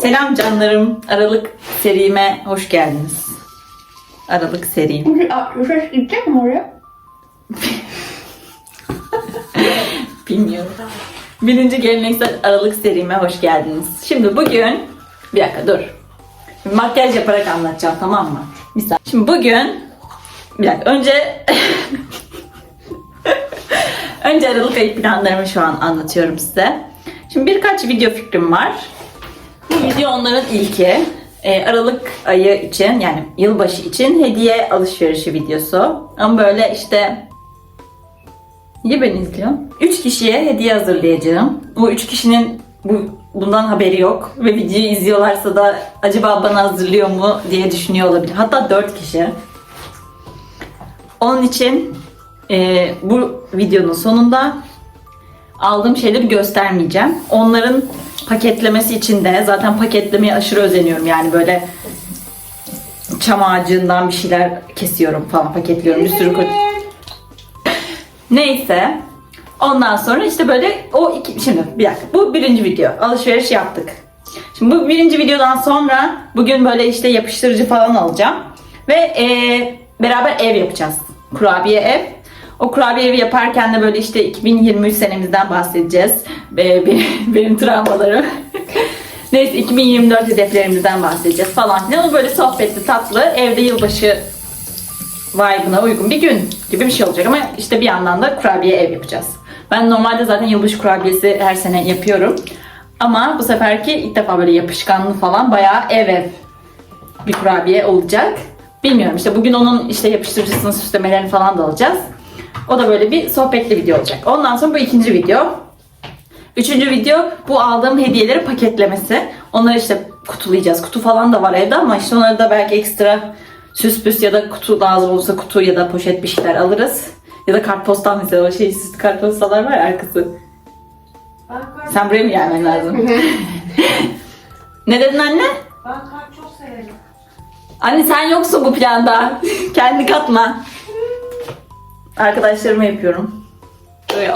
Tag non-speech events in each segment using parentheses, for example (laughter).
Selam canlarım. Aralık serime hoş geldiniz. Aralık serim. Rüşeş gidecek mi oraya? (laughs) Bilmiyorum. Birinci geleneksel Aralık serime hoş geldiniz. Şimdi bugün... Bir dakika dur. Şimdi makyaj yaparak anlatacağım tamam mı? Bir saniye. Şimdi bugün... Bir dakika önce... (laughs) önce Aralık ayı planlarımı şu an anlatıyorum size. Şimdi birkaç video fikrim var. Bu video onların ilki. Ee, Aralık ayı için yani yılbaşı için hediye alışverişi videosu. Ama böyle işte Niye beni izliyorsun? Üç kişiye hediye hazırlayacağım. Bu üç kişinin bu, bundan haberi yok. Ve videoyu izliyorlarsa da acaba bana hazırlıyor mu diye düşünüyor olabilir. Hatta dört kişi. Onun için e, bu videonun sonunda aldığım şeyleri göstermeyeceğim. Onların paketlemesi için de zaten paketlemeye aşırı özeniyorum. Yani böyle çam ağacından bir şeyler kesiyorum falan paketliyorum. Bir sürü Neyse. Ondan sonra işte böyle o iki, şimdi bir dakika bu birinci video alışveriş yaptık. Şimdi bu birinci videodan sonra bugün böyle işte yapıştırıcı falan alacağım. Ve eee, beraber ev yapacağız. Kurabiye ev. O kurabiye evi yaparken de böyle işte 2023 senemizden bahsedeceğiz. Be- be- (laughs) benim travmalarım. (laughs) Neyse 2024 hedeflerimizden bahsedeceğiz falan filan. O böyle sohbetli tatlı evde yılbaşı vibe'ına uygun bir gün gibi bir şey olacak ama işte bir yandan da kurabiye ev yapacağız. Ben normalde zaten yılbaşı kurabiyesi her sene yapıyorum. Ama bu seferki ilk defa böyle yapışkanlı falan bayağı ev ev bir kurabiye olacak. Bilmiyorum işte bugün onun işte yapıştırıcısını süslemelerini falan da alacağız. O da böyle bir sohbetli video olacak. Ondan sonra bu ikinci video. Üçüncü video bu aldığım hediyeleri paketlemesi. Onları işte kutulayacağız. Kutu falan da var evde ama işte onları da belki ekstra süs püs ya da kutu lazım olursa kutu ya da poşet bir şeyler alırız. Ya da kartpostal mesela o şey süslü kartpostallar var ya arkası. Sen buraya mı gelmen lazım? (laughs) ne dedin anne? Ben kart çok severim. Anne sen yoksun bu planda. (laughs) Kendi katma. Arkadaşlarıma yapıyorum.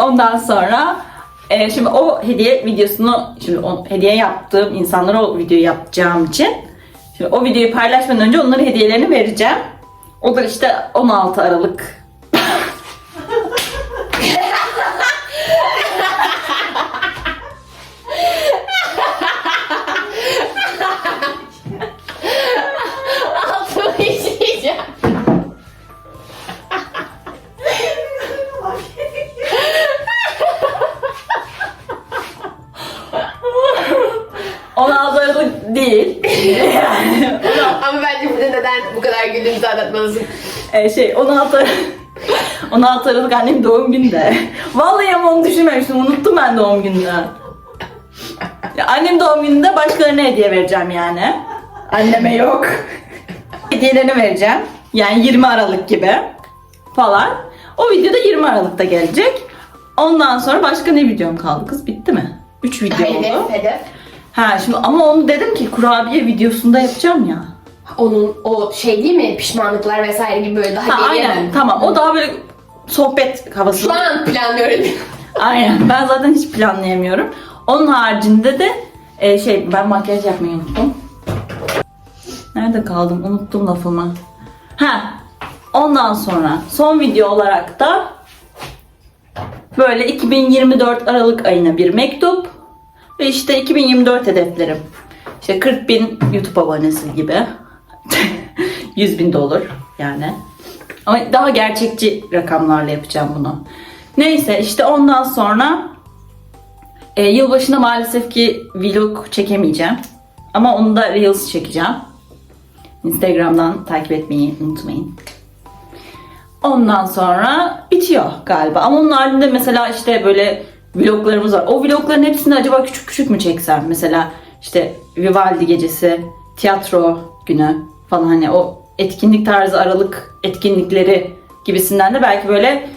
Ondan sonra e, şimdi o hediye videosunu şimdi o hediye yaptığım insanlara o videoyu yapacağım için şimdi o videoyu paylaşmadan önce onların hediyelerini vereceğim. O da işte 16 Aralık. E, şey 16 Aralık 16 Aralık annem doğum günü de. Vallahi ama onu düşünmemiştim. Unuttum ben doğum gününü. Ya annem doğum gününde başkalarına hediye vereceğim yani. Anneme yok. Hediyelerini vereceğim. Yani 20 Aralık gibi falan. O videoda 20 Aralık'ta gelecek. Ondan sonra başka ne videom kaldı kız? Bitti mi? 3 video oldu. Hedef, hedef. Ha şimdi ama onu dedim ki kurabiye videosunda yapacağım ya. Onun o şey değil mi? Pişmanlıklar vesaire gibi böyle daha Ha, geriye aynen dön. tamam o daha böyle sohbet havası. Şu an planlıyorum. (laughs) Aynen ben zaten hiç planlayamıyorum. Onun haricinde de e, şey ben makyaj yapmayı unuttum. Nerede kaldım? Unuttum lafımı. Ha. Ondan sonra son video olarak da böyle 2024 Aralık ayına bir mektup ve işte 2024 hedeflerim. İşte 40 bin YouTube abonesi gibi. (laughs) 100 bin de yani. Ama daha gerçekçi rakamlarla yapacağım bunu. Neyse işte ondan sonra e, yılbaşında maalesef ki vlog çekemeyeceğim. Ama onu da Reels çekeceğim. Instagram'dan takip etmeyi unutmayın. Ondan sonra bitiyor galiba. Ama onun haricinde mesela işte böyle vloglarımız var. O vlogların hepsini acaba küçük küçük mü çeksem? Mesela işte Vivaldi gecesi, tiyatro günü falan hani o etkinlik tarzı aralık etkinlikleri gibisinden de belki böyle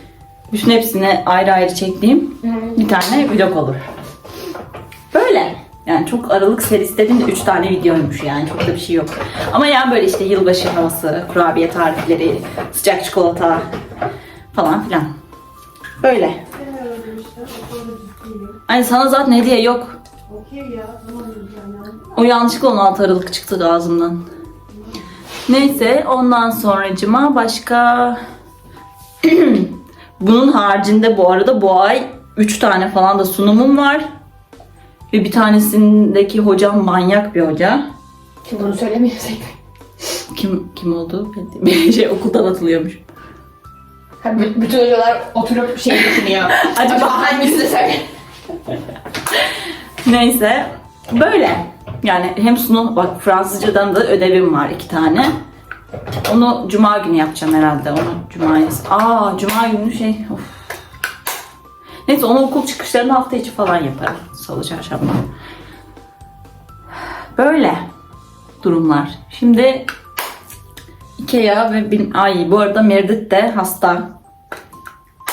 bütün hepsini ayrı ayrı çektiğim bir tane vlog olur. Böyle. Yani çok aralık serisi dediğim de 3 tane videoymuş yani çok da bir şey yok. Ama yani böyle işte yılbaşı havası, kurabiye tarifleri, sıcak çikolata falan filan. Böyle. Ciddiyim. Hani sana zaten hediye yok. O yanlışlıkla 16 Aralık çıktı ağzımdan. Neyse ondan sonracıma başka... (clears throat) Bunun haricinde bu arada bu ay 3 tane falan da sunumum var. Ve bir tanesindeki hocam manyak bir hoca. Şimdi bunu söylemiyorsak. Kim kim oldu? Bir (laughs) şey okuldan atılıyormuş. Ha, b- bütün hocalar oturup şey düşünüyor. (laughs) Acaba hangisini söyle? Neyse böyle. Yani hem sunum bak Fransızcadan da ödevim var iki tane. Onu cuma günü yapacağım herhalde. Onu cumaya. Aa cuma günü şey. Of. Neyse onu okul çıkışlarını hafta içi falan yaparım. Salı çarşamba. Böyle durumlar. Şimdi Ikea ve bin... Ay bu arada Meredith de hasta.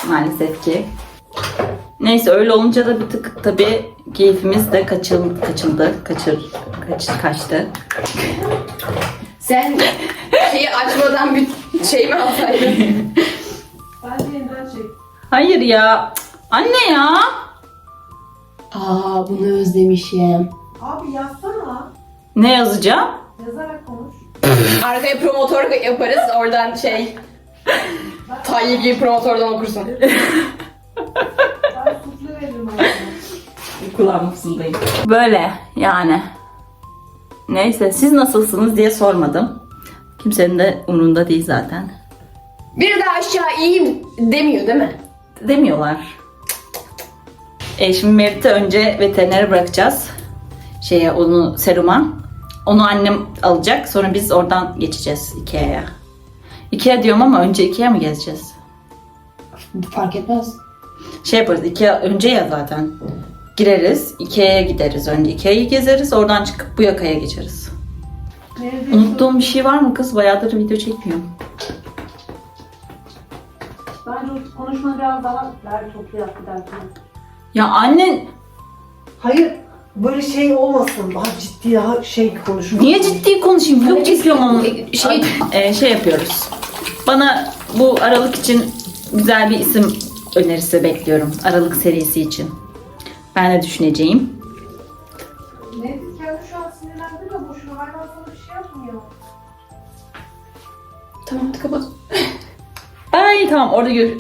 Maalesef ki. Neyse öyle olunca da bir tık tabii keyfimiz de kaçıl, kaçıldı. Kaçır, kaç, kaçtı. Sen şeyi açmadan bir şey mi alsaydın? Bence yeniden çek. Hayır ya. Anne ya. Aa bunu özlemişim. Abi yazsana. Ne yazacağım? Yazarak konuş. Arkaya promotör yaparız oradan şey. Tayyip gibi promotörden okursun. (laughs) Ben sufle veririm ona. Kulağım fısıldayım. Böyle yani. Neyse siz nasılsınız diye sormadım. Kimsenin de umurunda değil zaten. Bir daha aşağı iyiyim demiyor değil mi? Demiyorlar. E şimdi Merit'i önce veterinere bırakacağız. Şeye onu seruma. Onu annem alacak. Sonra biz oradan geçeceğiz Ikea'ya. Ikea diyorum ama önce Ikea mı gezeceğiz? Fark etmez. Şey yaparız Ikea önce ya zaten. Gireriz. Ikea'ya gideriz önce. Ikea'yı gezeriz. Oradan çıkıp bu yakaya geçeriz. Nerede? Unuttuğum bir şey var mı kız? Bayağıdır video çekmiyorum. Bence o konuşmanı biraz daha der toplu yap dahakine. Ya annen Hayır böyle şey olmasın. Daha ciddi daha şey konuşma. niye ciddi konuşayım? Vlog çekiyorum ama. Şey- Ee, şey yapıyoruz. Bana bu Aralık için güzel bir isim önerisi bekliyorum. Aralık serisi için. Ben de düşüneceğim. Neyse kendi şu an sinirlendi de boşuna hayvan sana bir şey yapmıyor. Tamam kapat. Ay tamam orada gör. (laughs)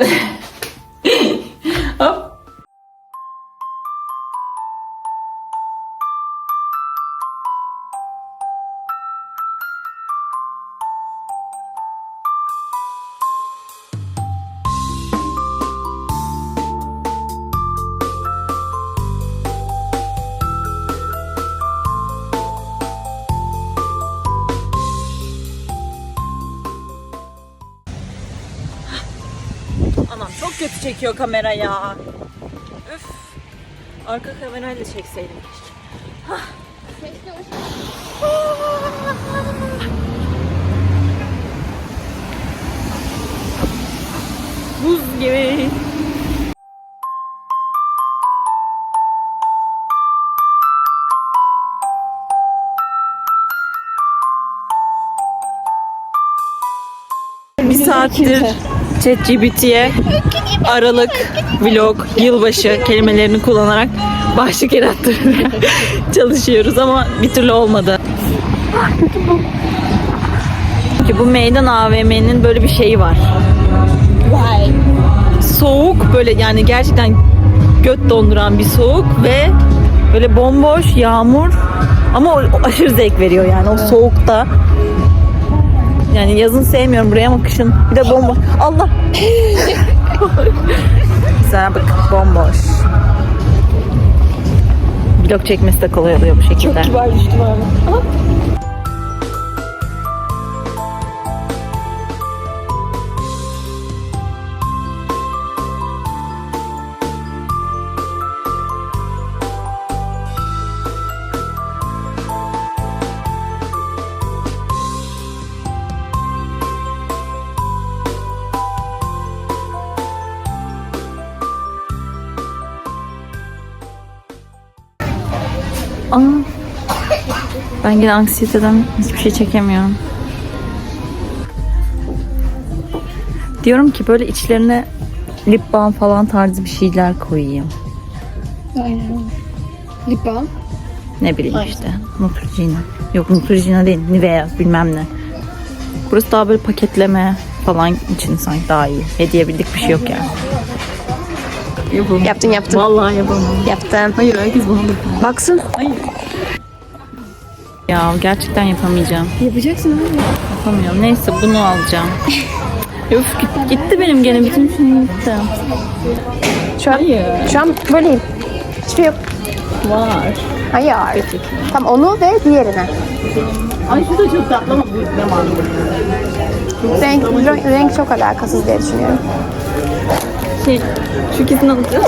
Anam çok kötü çekiyor kamera ya. Üf. Arka kamerayla çekseydim keşke. Buz gibi. Bir saattir ChatGPT'ye Aralık, vlog, yılbaşı kelimelerini kullanarak başlık yarattırmaya (laughs) çalışıyoruz ama bir türlü olmadı. Ki bu meydan AVM'nin böyle bir şeyi var. Soğuk böyle yani gerçekten göt donduran bir soğuk ve böyle bomboş yağmur ama o aşırı zevk veriyor yani o soğukta. Yani yazın sevmiyorum buraya ama kışın bir de bomba. Allah. (laughs) Mesela bak bomboş. Vlog çekmesi de kolay oluyor bu şekilde. Çok kibar düştüm abi. Ben yine anksiyeteden hiçbir şey çekemiyorum. Diyorum ki böyle içlerine lip balm falan tarzı bir şeyler koyayım. Aynen. Lip balm. Ne bileyim işte. Neutrogena. Yok Neutrogena değil. Nivea bilmem ne. Burası daha böyle paketleme falan için sanki daha iyi. Hediye bildik bir şey yok yani. Yapamam. Yaptın yaptın. Vallahi yapamam. Yaptın. Hayır herkes bana bakıyor. Baksın. Hayır. Ya gerçekten yapamayacağım. Yapacaksın abi. Yapamıyorum. Neyse bunu alacağım. (laughs) Öf git- gitti benim gene bütün şeyim gitti. Şu an, Hayır. şu an böyleyim. Hiçbir şey yok. Var. Hayır. Tam onu ve diğerine. Ay şu da çok tatlı ama bu ne? Renk, renk, renk çok alakasız diye düşünüyorum. Şey, şu ikisini alacağız.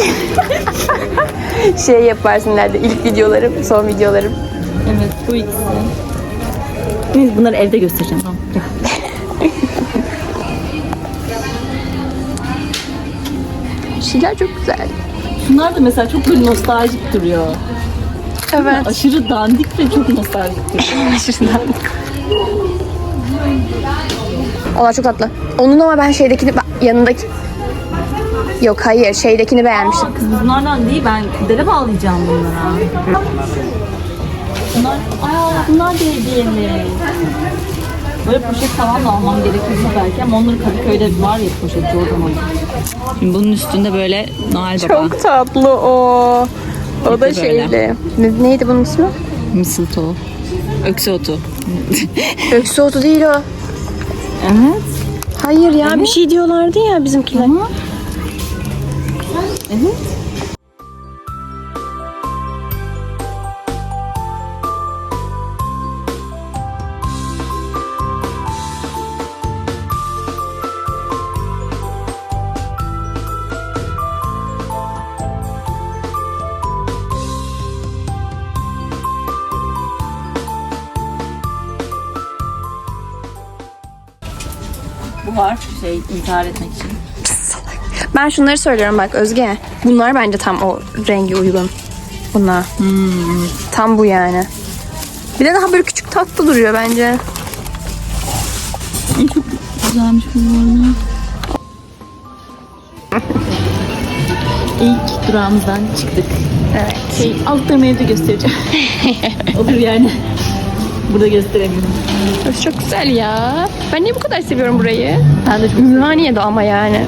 (laughs) Şey yaparsın nerede ilk videolarım, son videolarım. Evet bu ikisi. Bunları evde göstereceğim tamam. (laughs) Şeyler çok güzel. Şunlar da mesela çok böyle nostaljik duruyor. Evet. Aşırı dandik ve çok nostaljik duruyor. (laughs) Aşırı Onlar çok tatlı. Onun ama ben şeydekini yanındaki Yok hayır şeydekini beğenmiştim. Kız bunlardan değil ben kudere bağlayacağım bunlara. Bunlar, aa bunlar da hediye mi? Böyle poşet falan da almam gerekirse belki ama onların Kadıköy'de var ya poşetçi oradan alayım. Şimdi bunun üstünde böyle Noel Baba. Çok tatlı o. O da şeyli. Ne- neydi bunun ismi? Mistletoe. Öksü otu. (laughs) Öksü otu değil o. Evet. Hayır ya bir şey diyorlardı ya bizimkiler. Evet. Var şey intihar etmek için. Ben şunları söylüyorum bak Özge. Bunlar bence tam o rengi uygun. Buna. Tam bu yani. Bir de daha böyle küçük tatlı duruyor bence. Çok güzelmiş bu arada. İlk durağımızdan çıktık. Evet. Şey altlarımı evde göstereceğim. (laughs) Olur yani. Burada gösteremiyorum. Çok güzel ya. Ben niye bu kadar seviyorum burayı? Ben de çok Ümraniye'de ama yani.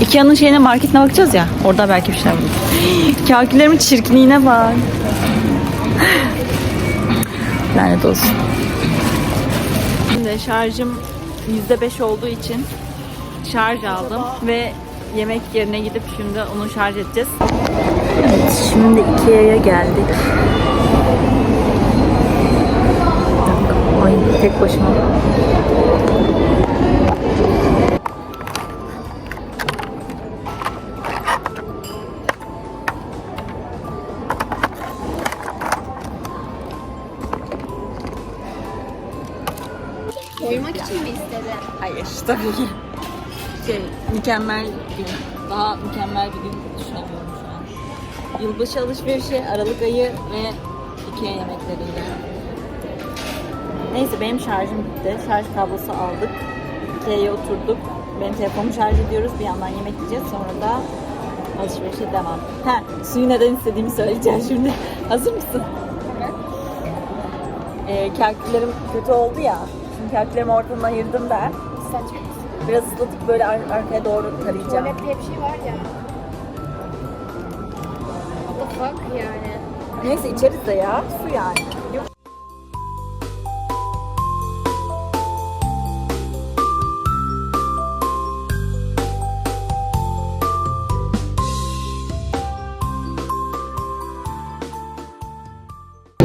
Ikea'nın şeyine marketine bakacağız ya. Orada belki bir şeyler buluruz. (gasps) Kakülerimin çirkinliğine bak. (laughs) Lanet olsun. Şimdi şarjım %5 olduğu için şarj aldım ve yemek yerine gidip şimdi onu şarj edeceğiz. Evet, şimdi Ikea'ya geldik. Ay tek başıma. Koymak için mi istedi? Hayır tabii ki. Şey, mükemmel gün. Daha mükemmel bir gün düşünemiyorum şu an. Yılbaşı alışverişi, Aralık ayı ve Ikea yemekleriyle. Neyse benim şarjım bitti. Şarj kablosu aldık. Ikea'ya oturduk. Benim telefonumu şarj ediyoruz. Bir yandan yemek yiyeceğiz. Sonra da alışverişe devam. Ha, suyu neden istediğimi söyleyeceğim şimdi. (laughs) Hazır mısın? Evet. Ee, kalküllerim kötü oldu ya. Şimdi kalküllerimi ortadan ayırdım ben. Biraz ıslatıp böyle ar- arkaya doğru tarayacağım. diye bir şey var ya. What the fuck yani? Neyse içeriz de ya. Su yani.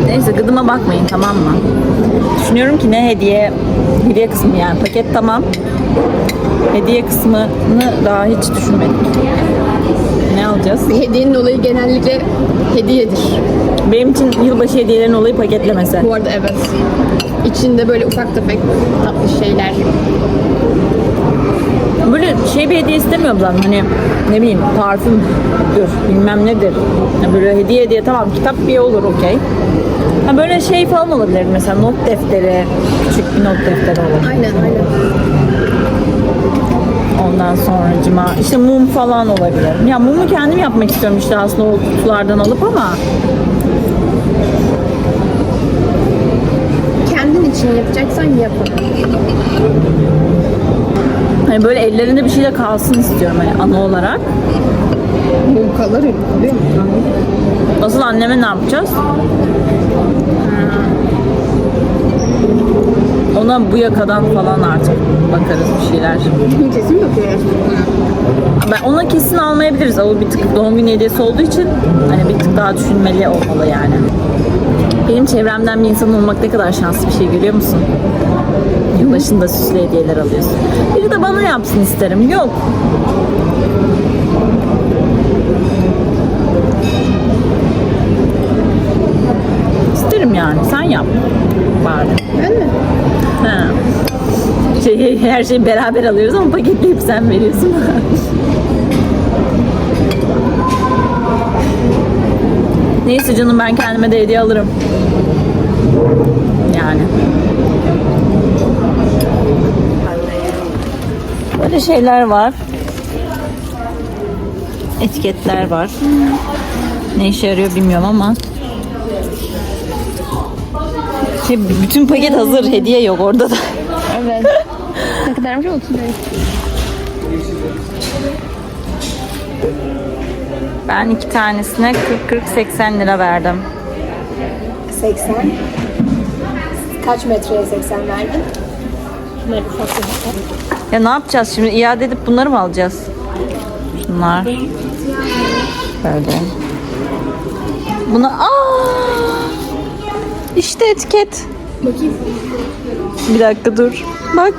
Neyse gıdıma bakmayın tamam mı? Düşünüyorum ki ne hediye hediye kısmı yani paket tamam. Hediye kısmını daha hiç düşünmedik. Ne alacağız? Bir hediyenin olayı genellikle hediyedir. Benim için yılbaşı hediyelerin olayı paketlemesi. Bu arada evet. İçinde böyle ufak tefek tatlı şeyler. Böyle şey bir hediye istemiyorum zaten hani ne bileyim parfümdür bilmem nedir. Ya böyle hediye hediye tamam kitap bir olur okey. Ha böyle şey falan olabilir mesela not defteri, küçük bir not defteri olur. Aynen aynen. Ondan sonra cima işte mum falan olabilir. Ya mumu kendim yapmak istiyorum işte aslında o kutulardan alıp ama Kendin için yapacaksan yapın. hani böyle ellerinde bir şey de kalsın istiyorum hani anı olarak. Bu kalır kalıyor mu? Asıl anneme ne yapacağız? Ona bu yakadan falan artık bakarız bir şeyler. (laughs) Kesin yapıyor Ben ona kesin almayabiliriz. O bir tık doğum günü hediyesi olduğu için hani bir tık daha düşünmeli olmalı yani. Benim çevremden bir insan olmak ne kadar şanslı bir şey görüyor musun? Yılbaşında süslü hediyeler alıyorsun. Biri de bana yapsın isterim. Yok. İsterim yani. Sen yap. Bari. Ben mi? Ha. Şey, her şeyi beraber alıyoruz ama paketleyip sen veriyorsun. (laughs) Neyse canım ben kendime de hediye alırım. Yani. Böyle şeyler var. Etiketler var. Ne işe yarıyor bilmiyorum ama. Şey, bütün paket hazır. Hediye yok orada da. Evet. (laughs) ne kadarmış? 30 lira. Ben iki tanesine 40-40-80 lira verdim. 80. Kaç metreye 80 verdin? Bunları ufak ufak. Ya ne yapacağız şimdi? İade edip bunları mı alacağız? Şunlar. Böyle. Buna aa! İşte etiket. Bakayım. Bir dakika dur. Bak.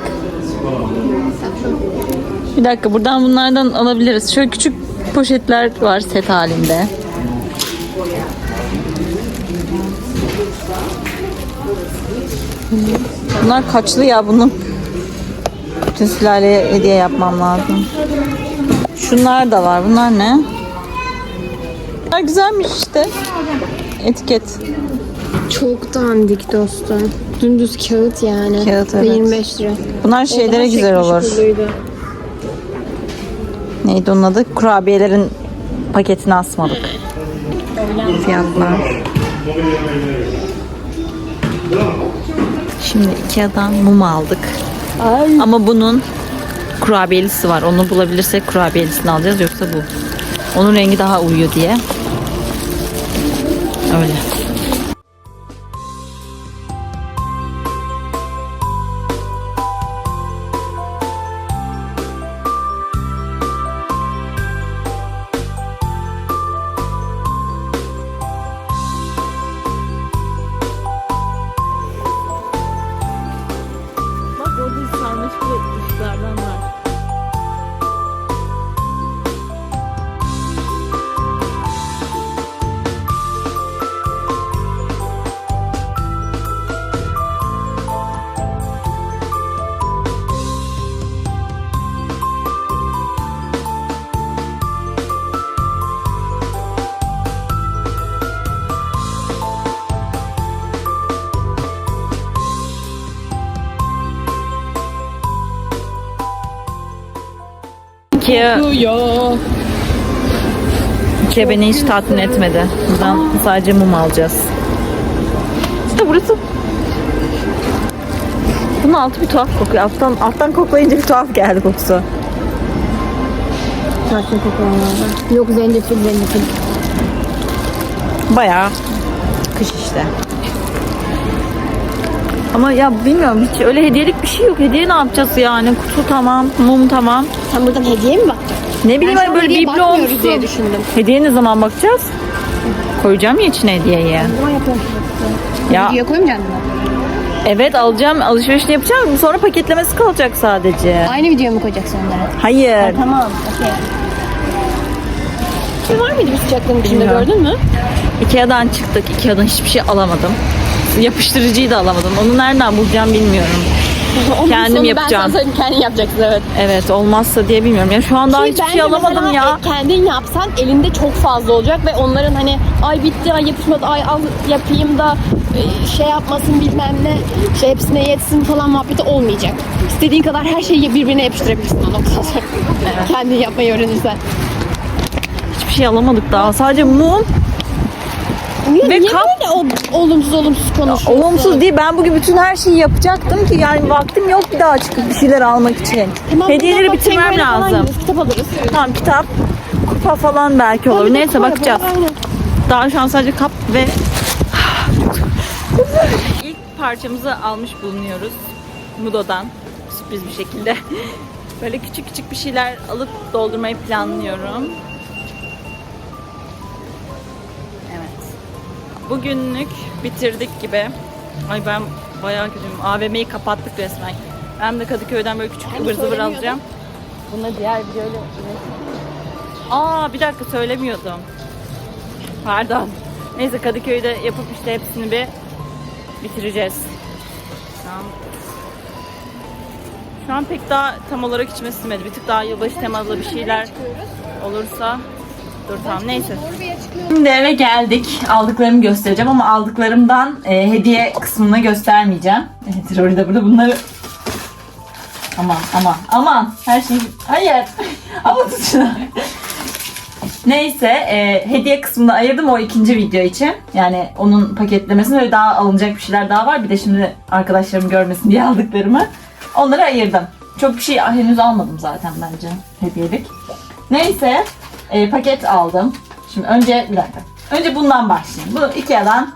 Bir dakika buradan bunlardan alabiliriz. Şöyle küçük poşetler var set halinde. Bunlar kaçlı ya bunun? Bütün sülaleye hediye yapmam lazım. Şunlar da var. Bunlar ne? Bunlar güzelmiş işte. Etiket. Çok dandik dostum. Dümdüz kağıt yani. Kağıt, Ve evet. 25 lira. Bunlar şeylere güzel olur. Neydi onun adı? Kurabiyelerin paketini asmadık. Fiyatlar. Şimdi Ikea'dan mum aldık. Ama bunun kurabiyelisi var. Onu bulabilirsek kurabiyelisini alacağız. Yoksa bu. Onun rengi daha uyuyor diye. Öyle. Ikea, Ikea beni hiç tatmin etmedi. Buradan sadece mum alacağız. İşte burası. Bunun altı bir tuhaf kokuyor. Alttan, alttan koklayınca bir tuhaf geldi kokusu. Saçma kokulanlardan. Yok zencefil zencefil. Bayağı kış işte. Ama ya bilmiyorum hiç öyle hediyelik bir şey yok. Hediye ne yapacağız yani? Kutu tamam, mum tamam. Sen buradan hediye mi bakacaksın? Ne bileyim hani böyle hediye biblo olsun. diye düşündüm. Hediye ne zaman bakacağız? Koyacağım ya içine hediyeyi. Ama yapalım. Ya Videoya koymayacaksın mı? evet alacağım, alışverişini yapacağım. Sonra paketlemesi kalacak sadece. Aynı videoya mı koyacaksın onları? Hayır. Tamam. Okey. Şey var mıydı bu sıcaklığın içinde Bilmiyorum. gördün mü? Ikea'dan çıktık. Ikea'dan hiçbir şey alamadım. Yapıştırıcıyı da alamadım. Onu nereden bulacağım bilmiyorum. Onun Kendim sonu yapacağım. Ben sana kendin yapacaksın evet. Evet olmazsa diye bilmiyorum. Ya şu an daha Ki hiçbir bence şey alamadım mesela ya. Kendin yapsan elinde çok fazla olacak ve onların hani ay bitti ay yapışmadı ay al yapayım da e, şey yapmasın bilmem ne şey hepsine yetsin falan muhabbeti olmayacak. İstediğin kadar her şeyi birbirine yapıştırabilirsin o noktadan sonra. Kendin yapmayı öğrenirsen. Hiçbir şey alamadık daha. Sadece mum. Niye, Ve niye kap- böyle o, olumsuz olumsuz konuşuyorsun? Olumsuz değil. Ben bugün bütün her şeyi yapacaktım ki yani vaktim yok bir daha çıkıp bir şeyler almak için. Tamam, Hediyeleri bak, bitirmem falan lazım. gideriz, kitap alırız. Tamam kitap, kupa falan belki olur. De Neyse kupa bakacağız. aynen. Daha şu an sadece kap ve ilk parçamızı almış bulunuyoruz. Mudo'dan sürpriz bir şekilde. (laughs) Böyle küçük küçük bir şeyler alıp doldurmayı planlıyorum. Bugünlük bitirdik gibi. Ay ben bayağı kötüyüm. AVM'yi kapattık resmen. Ben de Kadıköy'den böyle küçük ıvır zıvır alacağım. Buna diğer videoyla... Aa bir dakika söylemiyordum. Pardon. Neyse Kadıköy'de yapıp işte hepsini bir bitireceğiz. Şu an, şu an pek daha tam olarak içime sinmedi. Bir tık daha yılbaşı temalı bir şeyler olursa Dur tamam neyse. Şimdi eve geldik. Aldıklarımı göstereceğim ama aldıklarımdan e, hediye kısmını göstermeyeceğim. Evet, Rory de burada bunları Aman aman aman her şey hayır (laughs) ama tut şunu. Neyse e, hediye kısmını ayırdım o ikinci video için. Yani onun paketlemesini ve daha alınacak bir şeyler daha var. Bir de şimdi arkadaşlarım görmesin diye (laughs) aldıklarımı. Onları ayırdım. Çok bir şey henüz almadım zaten bence hediyelik. Neyse e, paket aldım. Şimdi önce bir dakika. Önce bundan başlayayım. Bu Ikea'dan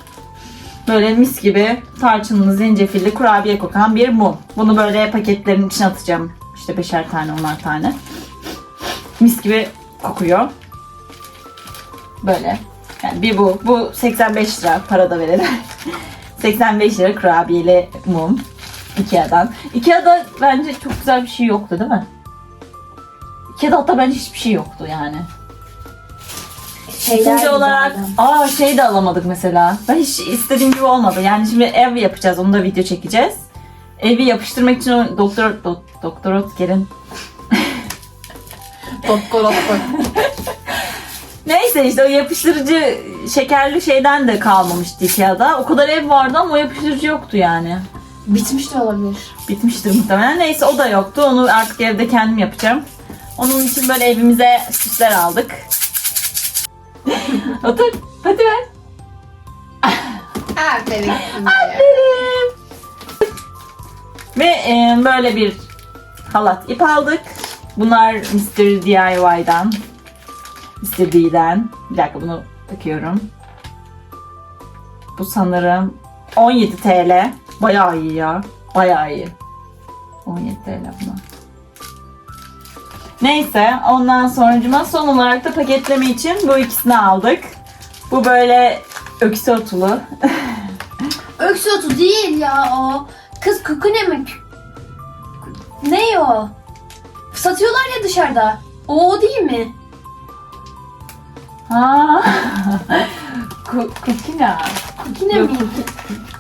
böyle mis gibi tarçınlı, zencefilli, kurabiye kokan bir mum. Bunu böyle paketlerin içine atacağım. İşte beşer tane, onar tane. Mis gibi kokuyor. Böyle. Yani bir bu. Bu 85 lira para da verelim. (laughs) 85 lira kurabiyeli mum. Ikea'dan. Ikea'da bence çok güzel bir şey yoktu değil mi? Ikea'da hatta bence hiçbir şey yoktu yani. İkinci olarak aa şey de alamadık mesela. Ben hiç istediğim gibi olmadı. Yani şimdi ev yapacağız. Onu da video çekeceğiz. Evi yapıştırmak için o doktor do, doktor Otker'in (laughs) Doktor atmak. Neyse işte o yapıştırıcı şekerli şeyden de kalmamıştı Ikea'da. O kadar ev vardı ama o yapıştırıcı yoktu yani. Bitmiş de olabilir. Bitmiştir muhtemelen. Neyse o da yoktu. Onu artık evde kendim yapacağım. Onun için böyle evimize süsler aldık. Otur. Hadi ver. Aferin. Aferin. Ve e, böyle bir halat ip aldık. Bunlar Mr. DIY'dan. Mr. D'den. Bir dakika bunu takıyorum. Bu sanırım 17 TL. Bayağı iyi ya. Bayağı iyi. 17 TL buna. Neyse ondan sonucuma son olarak da paketleme için bu ikisini aldık. Bu böyle öksü otulu. (laughs) Öksü otu değil ya o. Kız kukune mi? Ne o? Satıyorlar ya dışarıda. O, o değil mi? Ha. (laughs) Ku- Kukina. Kukine mi?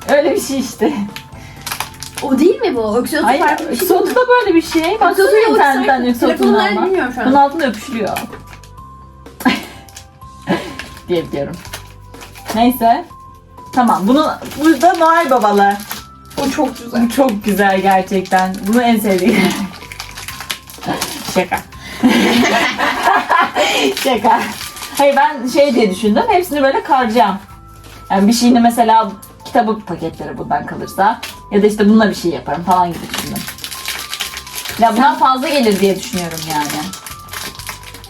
Öyle bir şey işte. O değil mi bu? Öksü otu Hayır, farklı bir şey. sotu da böyle bir şey. Baksana Öksü otu internetten yok. Telefonun otundan ama. bilmiyorum şu an. Bunun altında öpüşülüyor. (laughs) diye biliyorum. Neyse. Tamam. Bunu burada Noel babalı. O çok güzel. Bu çok güzel gerçekten. Bunu en sevdiğim. Şaka. (laughs) Şaka. Hayır ben şey diye düşündüm. Hepsini böyle karacağım. Yani bir şeyini mesela kitabı paketleri bundan kalırsa ya da işte bununla bir şey yaparım falan gibi düşündüm. Ya bundan fazla gelir diye düşünüyorum yani.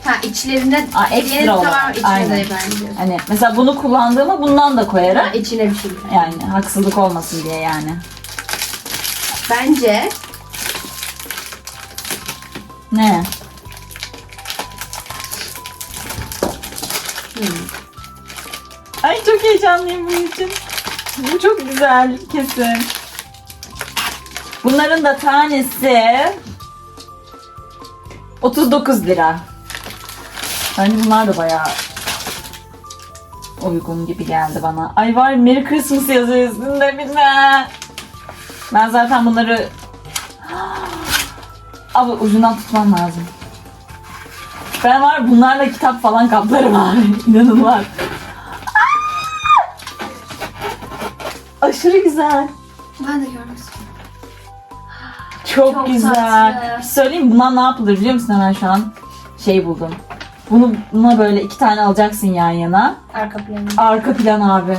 Ha içlerinde Aa, ekstra olarak. içine Aynen. bence. Hani mesela bunu kullandığımı bundan da koyarım. Ha, içine bir şey. Yani haksızlık olmasın diye yani. Bence Ne? Ay çok heyecanlıyım bunun için. Bu çok güzel kesin. Bunların da tanesi 39 lira. Bence bunlar da bayağı uygun gibi geldi bana. Ay var Merry Christmas yazıyor üstünde bir de. Ben zaten bunları (gasps) Abi ucundan tutman lazım. Ben var bunlarla kitap falan kaplarım abi. (laughs) İnanılmaz. Aşırı güzel. Ben de görmek istiyorum. Çok, Çok güzel. tatlı. Bir şey Söyleyeyim mi? bundan ne yapılır biliyor musun hemen şu an? Şey buldum. Bunu buna böyle iki tane alacaksın yan yana. Arka planı. Arka plan abi.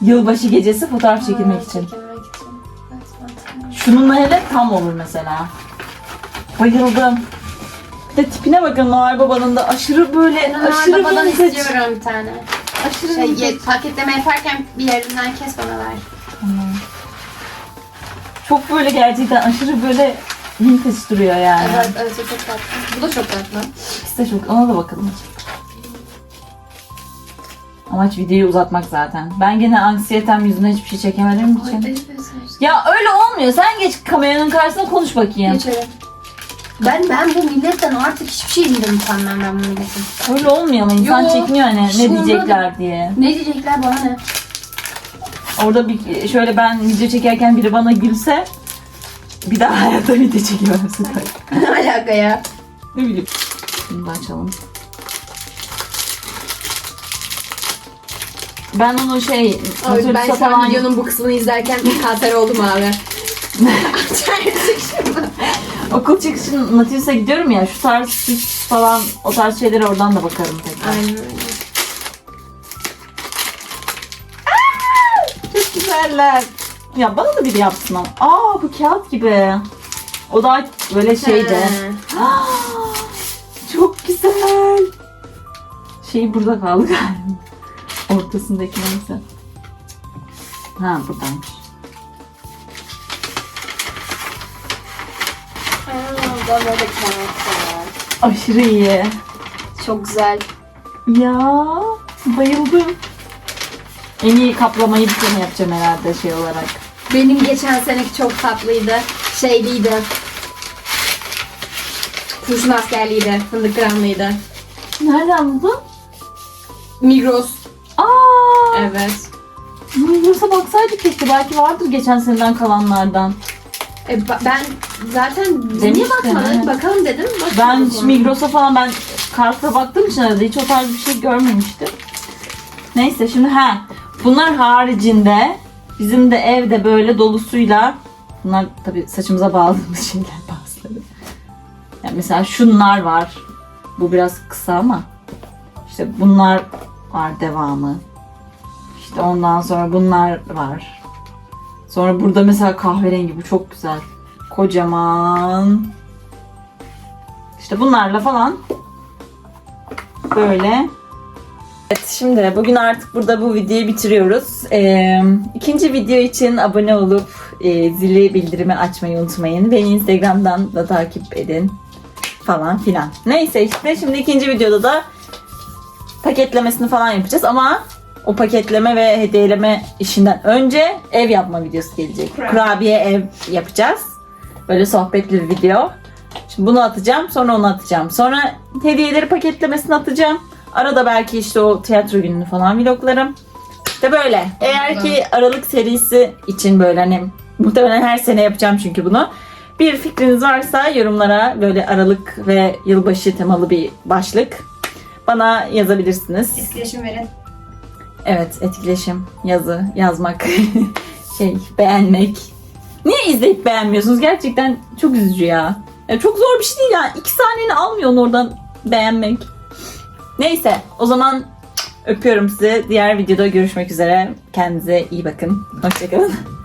Yılbaşı gecesi fotoğraf çekilmek için. Çekilmek için. Evet, mantıklı. Şununla hele tam olur mesela. Bayıldım. Bir de tipine bakın Noel Baba'nın da aşırı böyle Ben aşırı arabadan vintage. istiyorum bir tane. Aşırı Şey, ye- paketleme yaparken bir yerinden kes bana ver. Çok böyle gerçekten aşırı böyle vintage duruyor yani. Evet, evet çok tatlı. Bu da çok tatlı. İkisi de çok. Ona da bakalım. Amaç videoyu uzatmak zaten. Ben gene anksiyetem yüzünden hiçbir şey çekemediğim Ay, için. evet. Ya öyle olmuyor. Sen geç kameranın karşısına konuş bakayım. Geçelim. Ben ben bu milletten artık hiçbir şey değilim utanmam ben bu milletin. Öyle olmuyor ama insan Yo, çekiniyor hani ne diyecekler diye. Ne diyecekler bana ne? Orada bir şöyle ben video çekerken biri bana gülse bir daha hayatta video çekemem süper. (laughs) ne alaka ya? Ne bileyim. Bunu da açalım. Ben onu şey Abi ben şu an videonun bu kısmını izlerken bir kanser oldum abi. (laughs) (laughs) okul çıkışı Natürlüs'e gidiyorum ya şu tarz süs falan o tarz şeylere oradan da bakarım tekrar. Aynen öyle. Çok güzeller. Ya bana da biri yapsın ama. Aa bu kağıt gibi. O da böyle şeydi. Aa, (gasps) Çok güzel. Şey burada kaldı galiba. Ortasındaki neyse. Ha buradaymış. Da kağıt var. Aşırı iyi. Çok güzel. Ya bayıldım. En iyi kaplamayı bir sene yapacağım herhalde şey olarak. Benim geçen seneki çok tatlıydı. Şeyliydi. Kurşun askerliydi. Fındık gramlıydı. Nereden buldun? Migros. Aa, Evet. Migros'a baksaydık keşke. Belki vardır geçen seneden kalanlardan. E, ba- ben zaten niye Demiştin, evet. Bakalım dedim. Ben hiç sonra. Migros'a falan ben Carrefour'a baktığım için arada hiç o tarz bir şey görmemiştim. Neyse şimdi ha bunlar haricinde bizim de evde böyle dolusuyla bunlar tabi saçımıza bağladığımız şeyler bazıları. Yani mesela şunlar var. Bu biraz kısa ama işte bunlar var devamı. İşte ondan sonra bunlar var. Sonra burada mesela kahverengi bu çok güzel. Kocaman. İşte bunlarla falan böyle. Evet şimdi bugün artık burada bu videoyu bitiriyoruz. Ee, ikinci video için abone olup e, zili bildirimi açmayı unutmayın. Beni Instagram'dan da takip edin falan filan. Neyse işte şimdi ikinci videoda da paketlemesini falan yapacağız ama o paketleme ve hediyeleme işinden önce ev yapma videosu gelecek. Kurabiye ev yapacağız. Böyle sohbetli bir video. Şimdi bunu atacağım, sonra onu atacağım. Sonra hediyeleri paketlemesini atacağım. Arada belki işte o tiyatro gününü falan vloglarım. İşte böyle. Eğer ki Aralık serisi için böyle hani muhtemelen her sene yapacağım çünkü bunu. Bir fikriniz varsa yorumlara böyle Aralık ve yılbaşı temalı bir başlık bana yazabilirsiniz. Etkileşim verin. Evet, etkileşim, yazı, yazmak, (laughs) şey, beğenmek. Niye izleyip beğenmiyorsunuz? Gerçekten çok üzücü ya. ya çok zor bir şey değil ya. İki saniyeni almıyor onu oradan beğenmek. Neyse, o zaman öpüyorum sizi. Diğer videoda görüşmek üzere. Kendinize iyi bakın. Hoşçakalın.